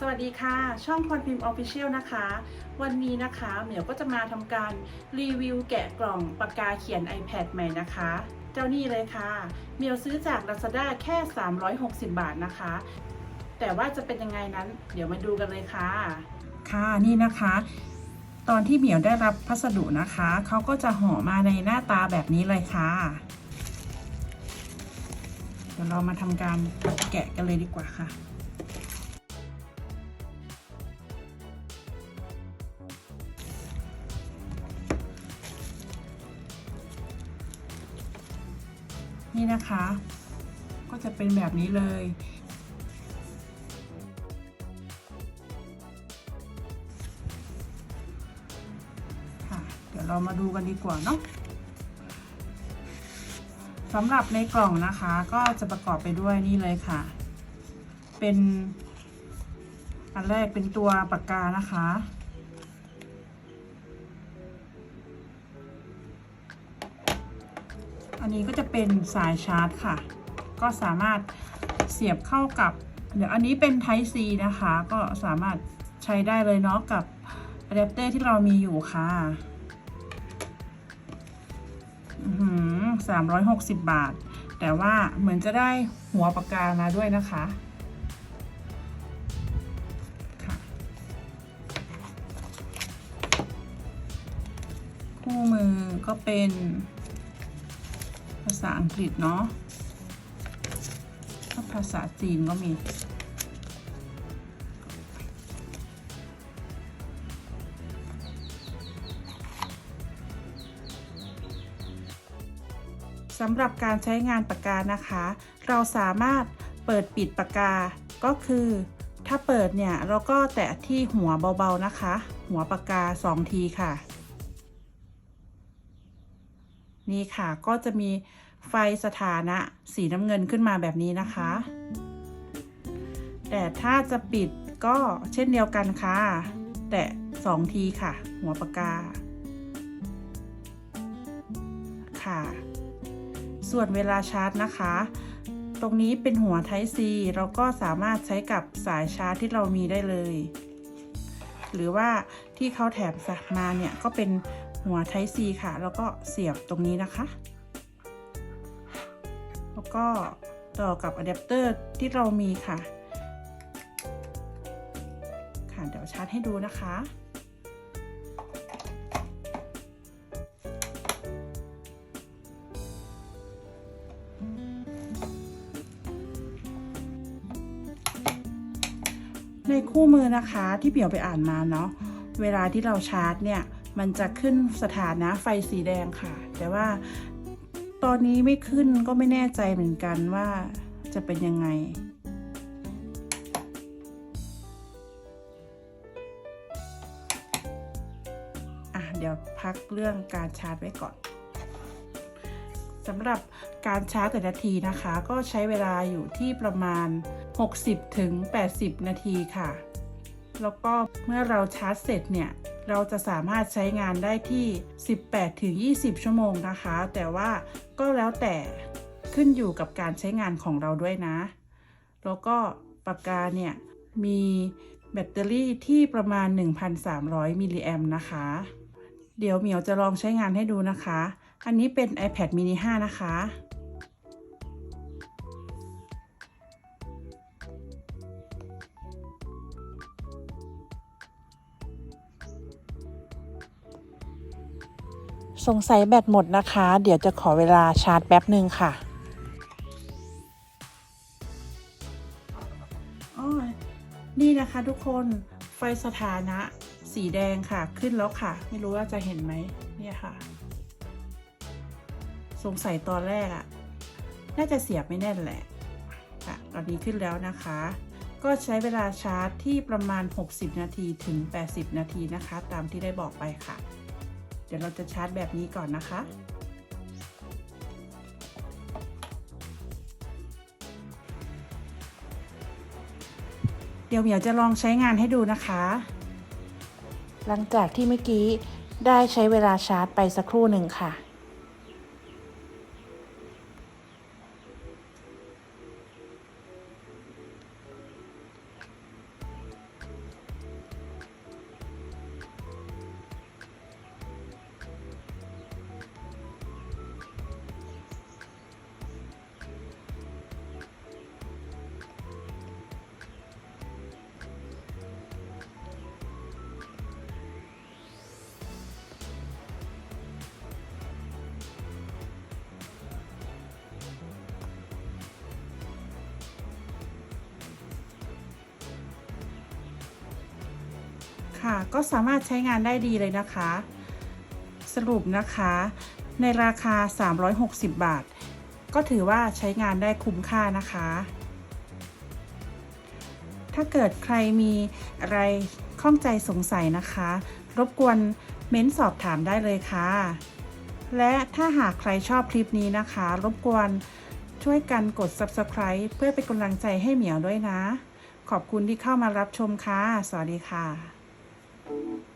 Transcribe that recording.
สวัสดีค่ะ ช่องพรพิมพ์ออฟฟิเชียลนะคะ วันนี้นะคะเหมียวก็จะมาทำการรีวิวแกะกล่องปากกาเขียน iPad ใหม่นะคะ เจ้านี่เลยค่ะเหมียวซื้อจาก Lazada แค่ 360 บาทนะคะ แต่ว่าจะเป็นยังไงนั้น เดี๋ยวมาดูกันเลยค่ะ ค่ะนี่นะคะ ตอนที่เหมียวได้รับพัสดุนะคะ เขาก็จะห่อมาในหน้าตาแบบนี้เลยค่ะ เดี๋ยวเรามาทำการแกะกันเลยดีกว่าค่ะ นี่นะคะ ก็จะเป็นแบบนี้เลยค่ะเดี๋ยวเรามาดูกันดีกว่าเนาะสำหรับในกล่องนะคะก็จะประกอบไปด้วยนี่เลยค่ะ เป็น อันแรกเป็นตัวปากกานะคะ อันนี้ก็จะเป็นสายชาร์จค่ะ ก็สามารถเสียบเข้ากับ เดี๋ยวอันนี้เป็น Type C นะคะ ก็สามารถใช้ได้เลยเนาะกับอะแดปเตอร์ที่เรามีอยู่ค่ะสามร้อยหกสิบบาท แต่ว่าเหมือนจะได้หัวปากกามาด้วยนะคะคู่มือก็เป็น ษาอังกฤษเนาะภาษาจีนก็มี สำหรับการใช้งานปากกานะคะ เราสามารถเปิดปิดปากกา ก็คือ ถ้าเปิดเนี่ยเราก็แตะที่หัวเบาๆนะคะ หัวปากกา 2 ทีค่ะ นี่ค่ะก็จะมี ไฟสถานะสีน้ำเงินขึ้นมาแบบนี้นะคะ แต่ถ้าจะปิดก็เช่นเดียวกันค่ะ แตะสองทีค่ะ หัวปากกา ค่ะ ส่วนเวลาชาร์จนะคะ ตรงนี้เป็นหัว Type C เราก็สามารถใช้กับสายชาร์จที่เรามีได้เลย หรือว่าที่เขาแถมสักมาเนี่ยก็เป็นหัว Type C ค่ะ แล้วก็เสียบตรงนี้นะคะ ก็ต่อกับอะแดปเตอร์ที่เรามีค่ะ ค่ะ เดี๋ยวชาร์จให้ดูนะคะในคู่มือนะคะที่เปี่ยวไปอ่านมาเนาะเวลาที่เราชาร์จเนี่ย มันจะขึ้นสถานะไฟสีแดงค่ะ แต่ว่า ตอนนี้ไม่ขึ้นก็ไม่แน่ใจเหมือนกันว่าจะเป็นยังไง อะ เดี๋ยวพักเรื่องการชาร์จไว้ก่อนสำหรับการชาร์จแต่นาทีนะคะ ก็ใช้เวลาอยู่ที่ประมาณ 60ถึง80 นาทีค่ะ แล้วก็เมื่อเราชาร์จเสร็จเนี่ย เราจะสามารถใช้งานได้ที่ 18ถึง20 ชั่วโมงนะคะ แต่ว่าก็แล้วแต่ขึ้นอยู่กับการใช้งานของเราด้วยนะ แล้วก็ปากกาเนี่ย มีแบตเตอรี่ที่ประมาณ 1,300 มิลลิแอมนะคะ เดี๋ยวเหมียวจะลองใช้งานให้ดูนะคะ อันนี้เป็น iPad mini 5 นะคะ สงสัยแบตหมดนะคะ เดี๋ยวจะขอเวลาชาร์จแป๊บหนึ่งค่ะอ๋อนี่นะคะทุกคนไฟสถานะสีแดงค่ะขึ้นแล้วค่ะ ไม่รู้ว่าจะเห็นไหมเนี่ยค่ะ สงสัยตอนแรกอะน่าจะเสียบไม่แน่นแหละค่ะ ตอนนี้ขึ้นแล้วนะคะ ก็ใช้เวลาชาร์จที่ประมาณ 60 นาทีถึง 80 นาทีนะคะ ตามที่ได้บอกไปค่ะ เดี๋ยวเราจะชาร์จแบบนี้ก่อนนะคะ เดี๋ยวเหมียวจะลองใช้งานให้ดูนะคะ หลังจากที่เมื่อกี้ได้ใช้เวลาชาร์จไปสักครู่หนึ่งค่ะ ค่ะ ก็สามารถใช้งานได้ดีเลยนะคะ สรุปนะคะ ในราคา 360 บาท ก็ถือว่าใช้งานได้คุ้มค่านะคะ ถ้าเกิดใครมีอะไรข้องใจสงสัยนะคะ รบกวนเม้นสอบถามได้เลยค่ะ และถ้าหากใครชอบคลิปนี้นะคะ รบกวนช่วยกันกด subscribe เพื่อเป็นกำลังใจให้เหมียวด้วยนะ ขอบคุณที่เข้ามารับชมค่ะ สวัสดีค่ะ Thank you.